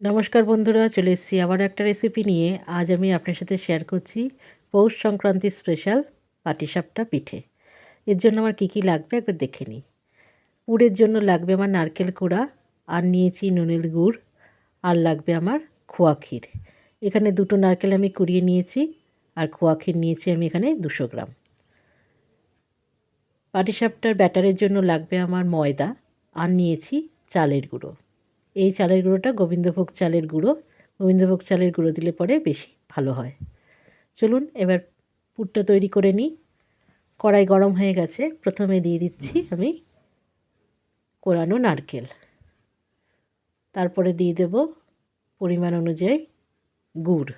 নমস্কার বন্ধুরা, চলে এসেছি আবার একটা রেসিপি নিয়ে। আজ আমি আপনার সাথে শেয়ার করছি পৌষ সংক্রান্তি স্পেশাল পাটিসাপটা পিঠে। এর জন্য আমার কী কী লাগবে একবার দেখে নিই। পুরের জন্য লাগবে আমার নারকেল কোড়া, আর নিয়েছি নুনের গুড়, আর লাগবে আমার খোয়া ক্ষীর। এখানে দুটো নারকেল আমি কুড়িয়ে নিয়েছি, আর খোয়া ক্ষীর নিয়েছি আমি এখানে দুশো গ্রাম। পাটিসাপটার ব্যাটারের জন্য লাগবে আমার ময়দা, আর নিয়েছি চালের গুঁড়ো। এই চালের গুঁড়োটা গোবিন্দভোগ চালের গুঁড়ো। গোবিন্দভোগ চালের গুঁড়ো দিলে পরে বেশি ভালো হয়। চলুন এবার পুরটা তৈরি করে নিই। কড়াই গরম হয়ে গেছে। প্রথমে দিয়ে দিচ্ছি আমি কোরানো নারকেল। তারপরে দিয়ে দেব পরিমাণ অনুযায়ী গুড়।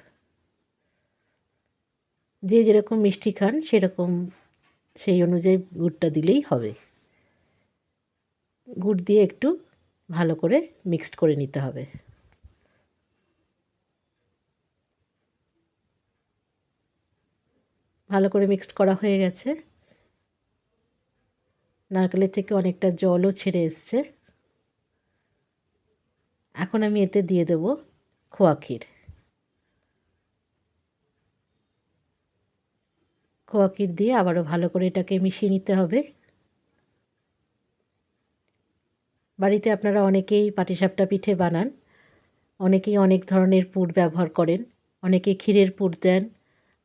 যে যেরকম মিষ্টি খান, সেরকম সেই অনুযায়ী গুড়টা দিলেই হবে। গুড় দিয়ে একটু ভালো করে মিক্সড করে নিতে হবে। ভালো করে মিক্সড করা হয়ে গেছে। নারকেলের থেকে অনেকটা জলও ছেড়ে এসছে। এখন আমি এতে দিয়ে দেব খোয়া ক্ষীর। খোয়া ক্ষীর দিয়ে আবারও ভালো করে এটাকে মিশিয়ে নিতে হবে। বাড়িতে আপনারা অনেকেই পাটিসাপটা পিঠে বানান, অনেকেই অনেক ধরনের পুর ব্যবহার করেন, অনেকে ক্ষীরের পুর দেন,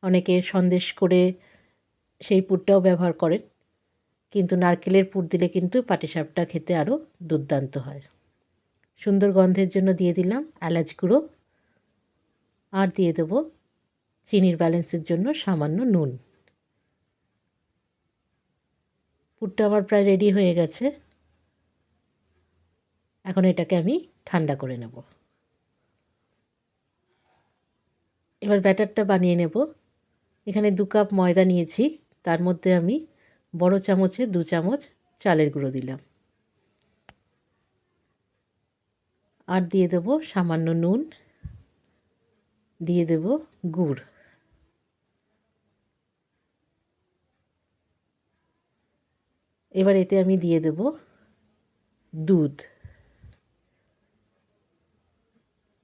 অনেকে সন্দেশ করে সেই পুরটাও ব্যবহার করেন। কিন্তু নারকেলের পুর দিলে কিন্তু পাটিসাপটা খেতে আরও দুর্দান্ত হয়। সুন্দর গন্ধের জন্য দিয়ে দিলাম এলাচ গুঁড়ো। আর দিয়ে দেবো চিনির ব্যালেন্সের জন্য সামান্য নুন। পুরটা আমার প্রায় রেডি হয়ে গেছে। এখন এটাকে আমি ঠান্ডা করে নেব। এবার ব্যাটারটা বানিয়ে নেব। এখানে দু কাপ ময়দা নিয়েছি, তার মধ্যে আমি বড় চামচে দু চামচ চালের গুঁড়ো দিলাম। আর দিয়ে দেব সামান্য নুন, দিয়ে দেব গুড়। এবার এতে আমি দিয়ে দেব দুধ।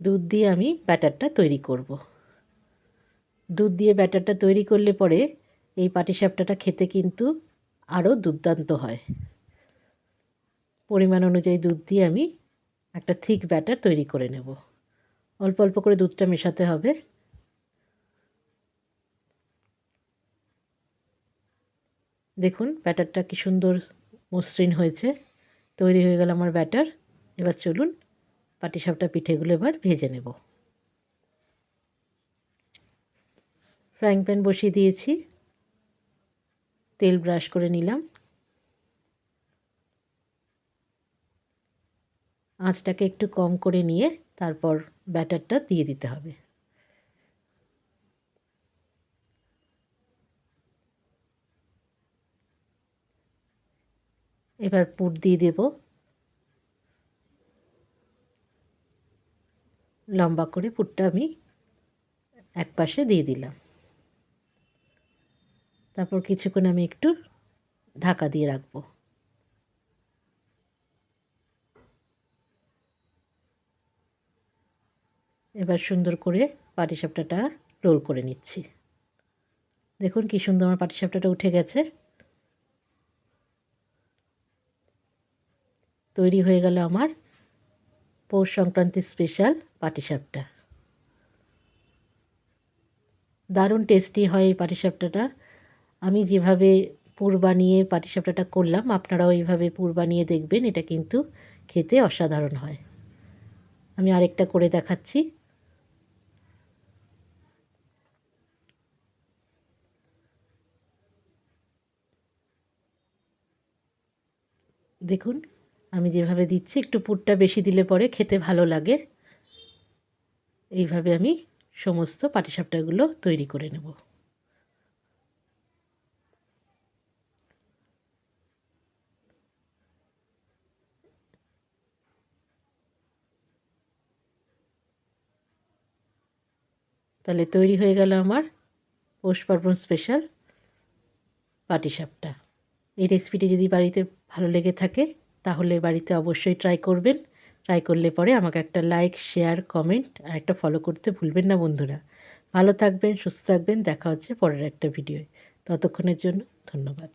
দুধ দিয়ে আমি ব্যাটারটা তৈরি করব। দুধ দিয়ে ব্যাটারটা তৈরি করলে পরে এই পাটিসাপটাটা খেতে কিন্তু আরও দুর্দান্ত হয়। পরিমাণ অনুযায়ী দুধ দিয়ে আমি একটা থিক ব্যাটার তৈরি করে নেব। অল্প অল্প করে দুধটা মেশাতে হবে। দেখুন ব্যাটারটা কি সুন্দর মসৃণ হয়েছে। তৈরি হয়ে গেল আমার ব্যাটার। এবার চলুন পাটিসাপটা পিঠেগুলো এবার ভেজে নেব। ফ্রাইং প্যান বসিয়ে দিয়েছি। তেল ব্রাশ করে নিলাম। আঁচটাকে একটু কম করে নিয়ে তারপর ব্যাটারটা দিয়ে দিতে হবে। এবার পুর দিয়ে দেবো। লম্বা করে পুরটা আমি এক পাশে দিয়ে দিলাম। তারপর কিছুক্ষণ আমি একটু ঢাকা দিয়ে রাখব। এবার সুন্দর করে পাটিসাপটাটা রোল করে নিচ্ছি। দেখুন কি সুন্দর আমার পাটিসাপটাটা উঠে গেছে। তৈরি হয়ে গেল আমার পৌষ সংক্রান্তি স্পেশাল পাটিসাপটা। দারুণ টেস্টি হয় এই পাটিসাপটাটা। আমি যেভাবে পুর বানিয়ে পাটিসাপটাটা করলাম, আপনারাও এইভাবে পুর বানিয়ে দেখবেন, এটা কিন্তু খেতে অসাধারণ হয়। আমি আরেকটা করে দেখাচ্ছি। দেখুন, আমি যেভাবে দিচ্ছি, একটু পুরটা বেশি দিলে পরে খেতে ভালো লাগে। এইভাবে আমি সমস্ত পাটিসাপটাগুলো তৈরি করে নেব। তাহলে তৈরি হয়ে গেল আমার পৌষ পার্বণ স্পেশাল পাটিসাপটা। এই রেসিপিটি যদি বাড়িতে ভালো লেগে থাকে, তাহলে বাড়িতে অবশ্যই ট্রাই করবেন। ট্রাই করলে পরে আমাকে একটা লাইক শেয়ার কমেন্ট আর একটা ফলো করতে ভুলবেন না বন্ধুরা। ভালো থাকবেন, সুস্থ থাকবেন, দেখা হচ্ছে পরের একটা ভিডিওয় ততক্ষণের জন্য ধন্যবাদ।